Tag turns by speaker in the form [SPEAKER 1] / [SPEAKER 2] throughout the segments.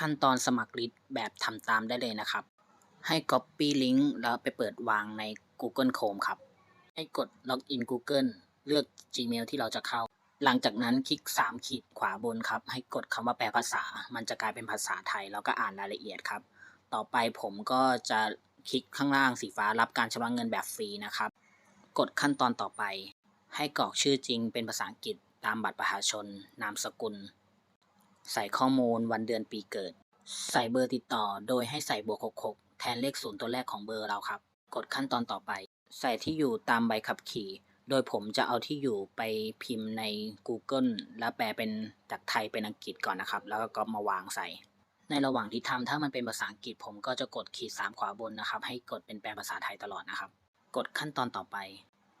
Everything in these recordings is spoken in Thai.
[SPEAKER 1] ขั้นตอนสมัครลิสต์แบบทำตามได้เลยนะครับ ให้ Copy Link แล้วไปเปิดวางใน Google Chrome ครับ ให้กด Login Google เลือก Gmail ที่เราจะเข้า หลังจากนั้นคลิก 3 ขีดขวาบนครับ ให้กดคำว่าแปลภาษา มันจะกลายเป็นภาษาไทย แล้วก็อ่านรายละเอียดครับ ต่อไปผมก็จะคลิกข้างล่างสีฟ้ารับการชำระเงินแบบฟรีนะครับ กดขั้นตอนต่อไป ให้กรอกชื่อจริงเป็นภาษาอังกฤษตามบัตรประชาชน นามสกุล ใส่ข้อมูลวันเดือนปีเกิด ใส่เบอร์ติดต่อโดยให้ใส่บวก 66 แทนเลขศูนย์ตัวแรกของเบอร์เราครับ กดขั้นตอนต่อไป ใส่ที่อยู่ตามใบขับขี่ โดยผมจะเอาที่อยู่ไปพิมพ์ใน Google แล้วแปลเป็นจากไทยเป็นอังกฤษก่อนนะครับ แล้วก็มาวางใส่ ในระหว่างที่ทำถ้ามันเป็นภาษาอังกฤษ ผมก็จะกดขีด3ขวาบนนะครับ ให้กดเป็นแปลภาษาไทยตลอดนะครับ กดขั้นตอนต่อไป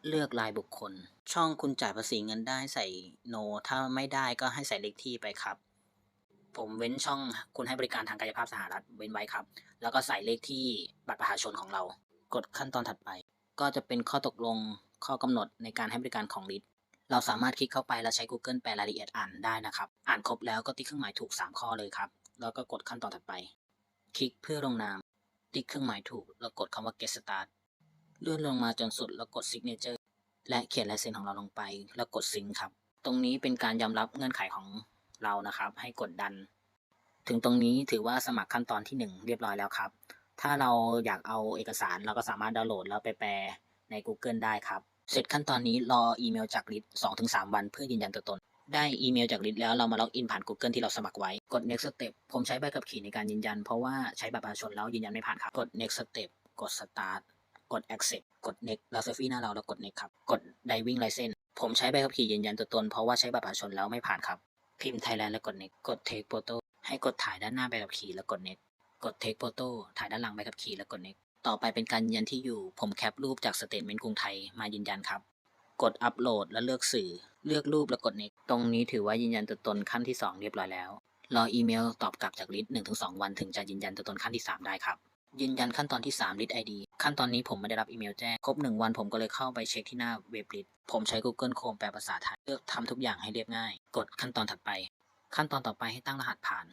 [SPEAKER 1] เลือกรายบุคคล ช่องคุณจ่ายภาษีเงินได้ใส่ no ถ้าไม่ได้ก็ให้ใส่เลขที่ไปครับ ผมเว้นช่องคุณให้บริการทางกายภาพสหรัฐเว้นไว้ครับ แล้วก็ใส่เลขที่บัตรประชาชนของเรา กดขั้นตอนถัดไป ก็จะเป็นข้อตกลงข้อกำหนดในการให้บริการของลิทเราสามารถคลิกเข้าไปแล้วใช้ Google แปลรายละเอียดอ่านได้นะครับ อ่านครบแล้วก็ติ๊กเครื่องหมายถูก 3 ข้อเลยครับ แล้วก็กดขั้นตอนถัดไป คลิกเพื่อลงนาม ติ๊กเครื่องหมายถูก แล้วกดคำว่า get start เลื่อนลงมาจนสุดแล้วกด signature และเขียนลายเซ็นของเราลงไป แล้วกด sync ครับ ตรงนี้เป็นการยอมรับเงื่อนไขของ เรานะครับ ให้กดดัน ถึงตรงนี้ถือว่าสมัครขั้นตอนที่ 1 เรียบร้อยแล้วครับ ถ้าเราอยากเอาเอกสารเราก็สามารถดาวน์โหลดแล้วไปแปลใน Google ได้ครับ เสร็จขั้นตอนนี้รออีเมลจากลิท2-3วันเพื่อยืนยันตัวตน ได้อีเมลจากลิทแล้วเรามาล็อกอินผ่าน Google ที่เราสมัครไว้ กด next step ผมใช้ใบขับขี่ในการยืนยัน เพราะว่าใช้บัตรประชาชนแล้วยืนยันไม่ผ่านครับ กด next step กด start กด accept กด next แล้วเซลฟี่หน้าเราแล้วกด next ครับ กด driving license ผมใช้ใบขับขี่ยืนยันตัวตนเพราะว่าใช้บัตรประชาชนแล้วไม่ผ่านครับ พิมพ์ Thailand แล้วกด next กด take photo ให้กดถ่ายด้านหน้าใบขับขี่แล้วกด next กด take photo ถ่ายด้านหลังใบขับขี่แล้วกด next ต่อไปเป็นการยืนยันที่อยู่ ผมแคปรูปจากสเตทเมนต์กรุงไทยมายืนยันครับ กดอัปโหลดแล้วเลือกสื่อ เลือกรูปแล้วกด next ตรงนี้ถือว่ายืนยันตัวตนขั้นที่ 2 เรียบร้อยแล้ว รออีเมลตอบกลับจากลิสต์1-2 วันถึงจะยืนยันตัวตนขั้นที่ 3 ได้ครับ ยืนยันขั้นตอนที่3ลิสต์ ID ขั้นตอนนี้ผมไม่ได้รับอีเมลแจ้ง ครบ 1 วันผมก็เลยเข้าไปเช็คที่หน้าเว็บลิสต์ผมใช้ Google Chrome แปลภาษาไทย เลือกทำทุกอย่างให้เรียบง่าย กดขั้นตอนถัดไป ขั้นตอนต่อไปให้ตั้งรหัสผ่าน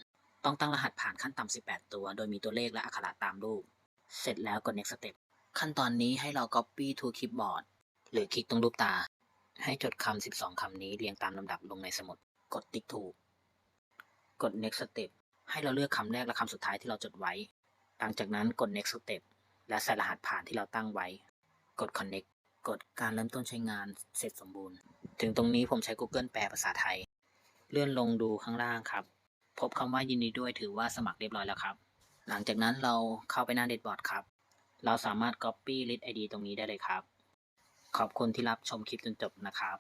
[SPEAKER 1] ต้องตั้งรหัสผ่านขั้นต่ำ18 ตัว โดยมีตัวเลขและอักขระตามรูป เสร็จแล้วกด next step ขั้นตอนนี้ให้เรา copy to clipboard หรือคลิกตรงรูปตา ให้จดคำ 12 คำนี้เรียงตามลำดับลงในสมุด กดติ๊กถูก กด next step ให้เราเลือกคำแรกและคำสุดท้ายที่เราจดไว้ หลังจากนั้นกด next step และใส่รหัสผ่านที่เราตั้งไว้ กด connect กดการเริ่มต้นใช้งานเสร็จสมบูรณ์ ถึงตรงนี้ผมใช้ Google แปลภาษาไทย เลื่อนลงดูข้างล่างครับ พบคำว่ายินดีด้วยถือว่าสมัครเรียบร้อยแล้วครับ หลังจากนั้นเราเข้าไปหน้าเด b บอร์ดครับ เราสามารถ Copy List ID ตรงนี้ได้เลยครับ ขอบคุณที่รับชมคลิปจนจบนะครับ